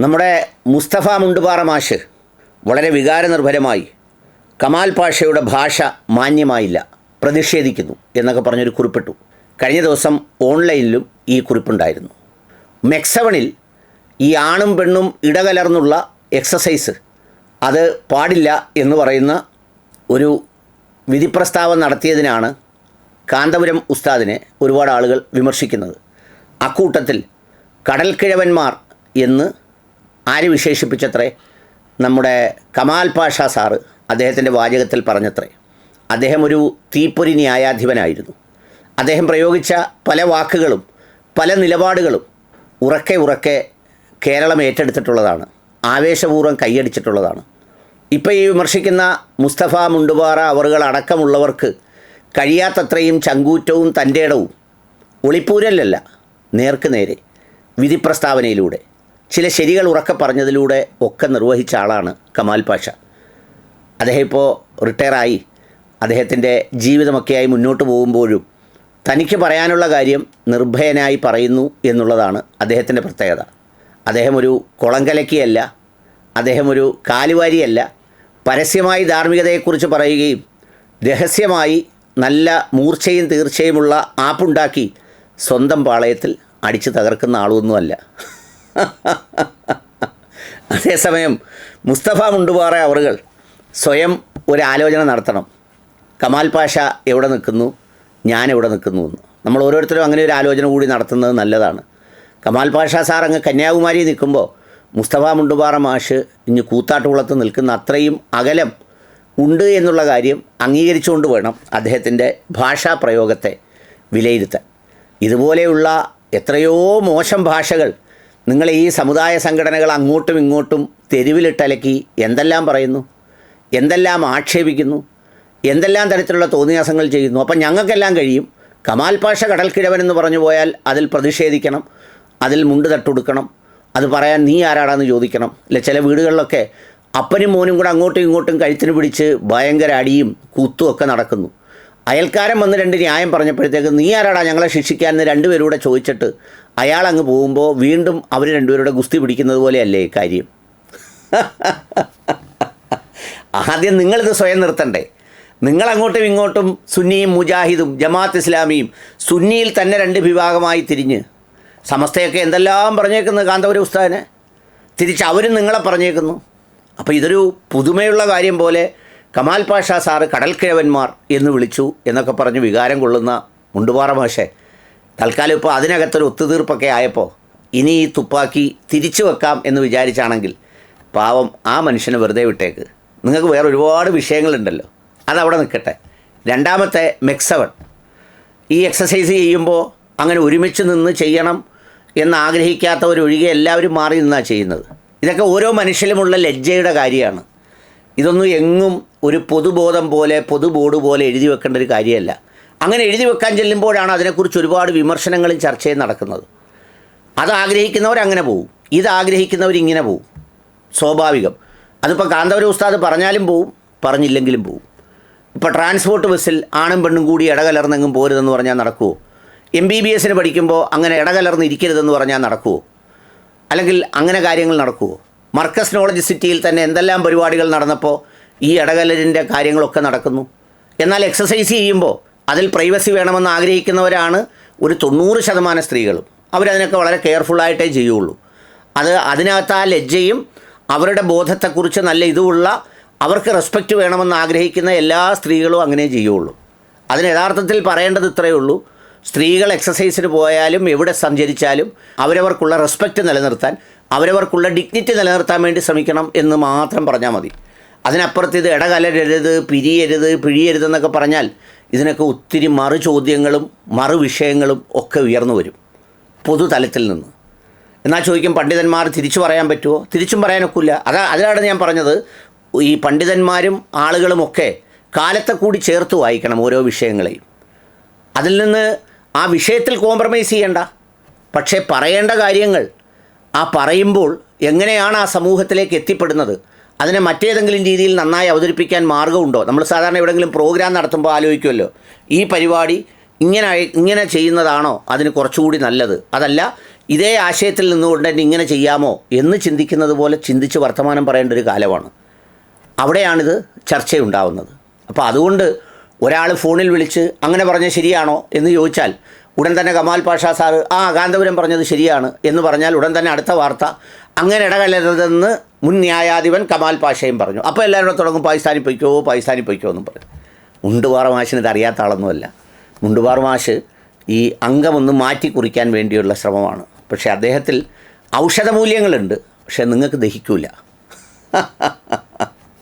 നമ്മുടെ മുസ്തഫ മുണ്ടുപാറ മാഷ് വളരെ വികാരനിർഭരമായി കമാൽ പാഷയുടെ ഭാഷ മാന്യമായില്ല പ്രതിഷേധിക്കുന്നു എന്നൊക്കെ പറഞ്ഞൊരു കുറിപ്പിട്ടു. കഴിഞ്ഞ ദിവസം ഓൺലൈനിലും ഈ കുറിപ്പുണ്ടായിരുന്നു. മെക്സവണിൽ ഈ ആണും പെണ്ണും ഇടകലർന്നുള്ള എക്സസൈസ് അത് പാടില്ല എന്ന് പറയുന്ന ഒരു വിധിപ്രസ്താവം നടത്തിയതിനാണ് കാന്തപുരം ഉസ്താദിനെ ഒരുപാട് ആളുകൾ വിമർശിക്കുന്നത്. അക്കൂട്ടത്തിൽ കടൽക്കിഴവന്മാർ എന്ന് ആര് വിശേഷിപ്പിച്ചത്രേ? നമ്മുടെ കമാൽ പാഷ സാറ് അദ്ദേഹത്തിന്റെ വാചകത്തിൽ പറഞ്ഞത്രേ. അദ്ദേഹം ഒരു തീപ്പൊരി ന്യായാധിപനായിരുന്നു. അദ്ദേഹം പ്രയോഗിച്ച പല വാക്കുകളും പല നിലപാടുകളും ഉറക്കെ ഉറക്കെ കേരളം ഏറ്റെടുത്തിട്ടുള്ളതാണ്. ആവേശപൂർവം കൈയടിച്ചിട്ടുള്ളതാണ്. ഇപ്പോൾ ഈ വിമർശിക്കുന്ന മുസ്തഫ മുണ്ടുപാറ അവറുകൾ അടക്കമുള്ളവർക്ക് കഴിയാത്തത്രയും ചങ്കൂറ്റവും തന്റെ ഇടവും ഒളിപ്പൂരലല്ല നേർക്ക് നേരെ വിധി പ്രസ്താവനയിലൂടെ ചില ശരികൾ ഉറക്കെ പറഞ്ഞതിലൂടെ ഒക്കെ നിർവഹിച്ച ആളാണ് കമാൽ പാഷ. അദ്ദേഹം ഇപ്പോൾ റിട്ടയറായി. അദ്ദേഹത്തിന്റെ ജീവിതമൊക്കെയായി മുന്നോട്ട് പോകുമ്പോഴും തനിക്ക് പറയാനുള്ള കാര്യം നിർഭയനായി പറയുന്നു എന്നുള്ളതാണ് അദ്ദേഹത്തിന്റെ പ്രത്യേകത. അദ്ദേഹം ഒരു കുളങ്കലക്കിയല്ല. അദ്ദേഹം ഒരു കാലുവാരിയല്ല. പരസ്യമായി ധാർമ്മികതയെക്കുറിച്ച് പറയുകയും രഹസ്യമായി നല്ല മൂർച്ചയും തീർച്ചയുമുള്ള ആപ്പുണ്ടാക്കി സ്വന്തം പാളയത്തിൽ അടിച്ചു തകർക്കുന്ന ആളൊന്നുമല്ല. അതേസമയം മുസ്തഫ മുണ്ടുപാറ അവറുകൾ സ്വയം ഒരു ആലോചന നടത്തണം. കമാൽ പാഷ എവിടെ നിൽക്കുന്നു? ഞാൻ എവിടെ നിൽക്കുന്നു എന്ന്. നമ്മൾ ഓരോരുത്തരും അങ്ങനെ ഒരു ആലോചന കൂടി നടത്തുന്നത് നല്ലതാണ്. കമാൽ പാഷ സാർ അങ്ങ് കന്യാകുമാരി നിൽക്കുമ്പോൾ മുസ്തഫ മുണ്ടുപാറ മാഷ് ഇനി കൂത്താട്ടുകുളത്ത് നിൽക്കുന്ന അത്രയും അകലം ഉണ്ട് എന്നുള്ള കാര്യം അംഗീകരിച്ചുകൊണ്ട് വേണം അദ്ദേഹത്തിന്റെ ഭാഷാ പ്രയോഗത്തെ വിലയിരുത്താൻ. ഇതുപോലെയുള്ള എത്രയോ മോശം ഭാഷകൾ നിങ്ങൾ ഈ സമുദായ സംഘടനകൾ അങ്ങോട്ടും ഇങ്ങോട്ടും തെരുവിലിട്ടലക്കി എന്തെല്ലാം പറയുന്നു? എന്തെല്ലാം ആക്ഷേപിക്കുന്നു? എന്തെല്ലാം തരത്തിലുള്ള തോന്നിയാസങ്ങൾ ചെയ്യുന്നു? അപ്പം ഞങ്ങൾക്കെല്ലാം കഴിയും. കമാൽ പാഷ കടൽക്കിഴവൻ എന്ന് പറഞ്ഞു പോയാൽ അതിൽ പ്രതിഷേധിക്കണം അതിൽ മുണ്ട് തട്ടുകൊടുക്കണം അത് പറയാൻ നീ ആരാടാന്ന് ചോദിക്കണം. അല്ലെ ചില വീടുകളിലൊക്കെ അപ്പനും മോനും കൂടെ അങ്ങോട്ടും ഇങ്ങോട്ടും കഴുത്തിന് പിടിച്ച് ഭയങ്കര അടിയും കൂത്തുമൊക്കെ നടക്കുന്നു. അയൽക്കാരൻ വന്ന് രണ്ട് ന്യായം പറഞ്ഞപ്പോഴത്തേക്ക് നീ ആരാടാ ഞങ്ങളെ ശിക്ഷിക്കാൻ എന്ന് രണ്ടുപേരൂടെ ചോദിച്ചിട്ട് അയാൾ അങ്ങ് പോകുമ്പോൾ വീണ്ടും അവർ രണ്ടുപേരുടെ ഗുസ്തി പിടിക്കുന്നത് പോലെയല്ലേ കാര്യം? ആദ്യം നിങ്ങളിത് സ്വയം നിർത്തണ്ടേ. നിങ്ങളങ്ങോട്ടും ഇങ്ങോട്ടും സുന്നിയും മുജാഹിദും ജമാഅത്ത് ഇസ്ലാമിയും സുന്നിയിൽ തന്നെ രണ്ട് വിഭാഗമായി തിരിഞ്ഞ് സമസ്തയൊക്കെ എന്തെല്ലാം പറഞ്ഞേക്കുന്നത് കാന്തപുര ഉസ്താദിനെ? തിരിച്ച് അവരും നിങ്ങളെ പറഞ്ഞേക്കുന്നു. അപ്പോൾ ഇതൊരു പുതുമയുള്ള കാര്യം പോലെ കമാൽ പാഷ സാറ് കടൽക്കിഴവന്മാർ എന്ന് വിളിച്ചു എന്നൊക്കെ പറഞ്ഞ് വികാരം കൊള്ളുന്ന മുണ്ടുപാറ ഭാഷെ തൽക്കാലം ഇപ്പോൾ അതിനകത്തൊരു ഒത്തുതീർപ്പൊക്കെ ആയപ്പോൾ ഇനി ഈ തുപ്പാക്കി തിരിച്ചു വെക്കാം എന്ന് വിചാരിച്ചാണെങ്കിൽ പാവം ആ മനുഷ്യനെ വെറുതെ വിട്ടേക്ക്. നിങ്ങൾക്ക് വേറെ ഒരുപാട് വിഷയങ്ങളുണ്ടല്ലോ. അതവിടെ നിൽക്കട്ടെ. രണ്ടാമത്തെ മെക്സവൺ. ഈ എക്സസൈസ് ചെയ്യുമ്പോൾ അങ്ങനെ ഒരുമിച്ച് നിന്ന് ചെയ്യണം എന്ന് ആഗ്രഹിക്കാത്തവരൊഴികെ എല്ലാവരും മാറി നിന്നാണ് ചെയ്യുന്നത്. ഇതൊക്കെ ഓരോ മനുഷ്യരുമുള്ള ലജ്ജയുടെ കാര്യമാണ്. ഇതൊന്നും എങ്ങും ഒരു പൊതുബോധം പോലെ പൊതുബോർഡ് പോലെ എഴുതി വെക്കേണ്ട ഒരു കാര്യമല്ല. അങ്ങനെ എഴുതി വെക്കാൻ ചെല്ലുമ്പോഴാണ് അതിനെക്കുറിച്ച് ഒരുപാട് വിമർശനങ്ങളും ചർച്ചയും നടക്കുന്നത്. അത് ആഗ്രഹിക്കുന്നവർ അങ്ങനെ പോവും. ഇത് ആഗ്രഹിക്കുന്നവർ ഇങ്ങനെ പോവും. സ്വാഭാവികം. അതിപ്പോൾ കാന്തപുര ഉസ്താദ് പറഞ്ഞാലും പോവും പറഞ്ഞില്ലെങ്കിലും പോവും. ഇപ്പോൾ ട്രാൻസ്പോർട്ട് ബസ്സിൽ ആണും പെണ്ണും കൂടി ഇടകലർന്നെങ്കിലും പോരുതെന്ന് പറഞ്ഞാൽ നടക്കുമോ എം ബി ബി എസിന് പഠിക്കുമ്പോൾ അങ്ങനെ ഇടകലർന്ന് ഇരിക്കരുതെന്ന് പറഞ്ഞാൽ നടക്കുമോ അല്ലെങ്കിൽ അങ്ങനെ കാര്യങ്ങൾ നടക്കുമോ മർക്കസ് നോളജ് സിറ്റിയിൽ തന്നെ എന്തെല്ലാം പരിപാടികൾ നടന്നപ്പോൾ ഈ ഇടകലരിന്റെ കാര്യങ്ങളൊക്കെ നടക്കുന്നു. എന്നാൽ എക്സസൈസ് ചെയ്യുമ്പോൾ അതിൽ പ്രൈവസി വേണമെന്ന് ആഗ്രഹിക്കുന്നവരാണ് ഒരു തൊണ്ണൂറ് ശതമാനം സ്ത്രീകളും. അവരതിനൊക്കെ വളരെ കെയർഫുള്ളായിട്ടേ ചെയ്യുള്ളൂ. അത് അതിനകത്ത് ആ ലജ്ജയും അവരുടെ ബോധത്തെക്കുറിച്ച് നല്ല ഇതുമുള്ള അവർക്ക് റെസ്പെക്റ്റ് വേണമെന്ന് ആഗ്രഹിക്കുന്ന എല്ലാ സ്ത്രീകളും അങ്ങനെ ചെയ്യുള്ളൂ. അതിന് യഥാർത്ഥത്തിൽ പറയേണ്ടത് ഇത്രയേ ഉള്ളൂ. സ്ത്രീകൾ എക്സസൈസിന് പോയാലും എവിടെ സഞ്ചരിച്ചാലും അവരവർക്കുള്ള റെസ്പെക്റ്റ് നിലനിർത്താൻ അവരവർക്കുള്ള ഡിഗ്നിറ്റി നിലനിർത്താൻ വേണ്ടി ശ്രമിക്കണം എന്ന് മാത്രം പറഞ്ഞാൽ മതി. അതിനപ്പുറത്ത് ഇത് ഇടകലരരുത് പിരിയരുത് പിഴിയരുതെന്നൊക്കെ പറഞ്ഞാൽ ഇതിനൊക്കെ ഒത്തിരി മറു ചോദ്യങ്ങളും മറു വിഷയങ്ങളും ഒക്കെ ഉയർന്നു വരും പൊതുതലത്തിൽ നിന്ന്. എന്നാൽ ചോദിക്കും പണ്ഡിതന്മാർ തിരിച്ചു പറയാൻ പറ്റുമോ തിരിച്ചും പറയാനൊക്കില്ല. അതാ അതിലാണ് ഞാൻ പറഞ്ഞത് ഈ പണ്ഡിതന്മാരും ആളുകളുമൊക്കെ കാലത്തെ കൂടി ചേർത്ത് വായിക്കണം ഓരോ വിഷയങ്ങളെയും. അതിൽ നിന്ന് ആ വിഷയത്തിൽ കോംപ്രമൈസ് ചെയ്യണ്ട. പക്ഷേ പറയേണ്ട കാര്യങ്ങൾ ആ പറയുമ്പോൾ എങ്ങനെയാണ് ആ സമൂഹത്തിലേക്ക് എത്തിപ്പെടുന്നത്? അതിനെ മറ്റേതെങ്കിലും രീതിയിൽ നന്നായി അവതരിപ്പിക്കാൻ മാർഗമുണ്ടോ? നമ്മൾ സാധാരണ എവിടെയെങ്കിലും പ്രോഗ്രാം നടത്തുമ്പോൾ ആലോചിക്കുമല്ലോ. ഈ പരിപാടി ഇങ്ങനെ ഇങ്ങനെ ചെയ്യുന്നതാണോ അതിന് കുറച്ചുകൂടി നല്ലത്? അതല്ല ഇതേ ആശയത്തിൽ നിന്നുകൊണ്ട് തന്നെ ഇങ്ങനെ ചെയ്യാമോ എന്ന് ചിന്തിക്കുന്നത് പോലെ ചിന്തിച്ച് വർത്തമാനം പറയേണ്ട ഒരു കാലമാണ്. അവിടെയാണിത് ചർച്ചയുണ്ടാവുന്നത്. അപ്പോൾ അതുകൊണ്ട് ഒരാൾ ഫോണിൽ വിളിച്ച് അങ്ങനെ പറഞ്ഞാൽ ശരിയാണോ എന്ന് ചോദിച്ചാൽ ഉടൻ തന്നെ കമാൽ പാഷ സാറ് ആ കാന്തപുരം പറഞ്ഞത് ശരിയാണ് എന്ന് പറഞ്ഞാൽ ഉടൻ തന്നെ അടുത്ത വാർത്ത. അങ്ങനെ ഇടകലരുതെന്ന് മുൻ ന്യായാധിപൻ കമാൽ പാഷയും പറഞ്ഞു. അപ്പോൾ എല്ലാവരും തുടങ്ങും പാകിസ്ഥാനിൽ പൊയ്ക്കോ പാകിസ്ഥാനിൽ പൊയ്ക്കോ എന്നും പറഞ്ഞു. മുണ്ടുപാറ മാഷിന് ഇത് അറിയാത്ത ആളൊന്നുമല്ല. മുണ്ടുപാറ മാഷ് ഈ അംഗമൊന്ന് മാറ്റി കുറിക്കാൻ വേണ്ടിയുള്ള ശ്രമമാണ്. പക്ഷേ അദ്ദേഹത്തിൽ ഔഷധമൂല്യങ്ങളുണ്ട്. പക്ഷേ നിങ്ങൾക്ക് ദഹിക്കൂല.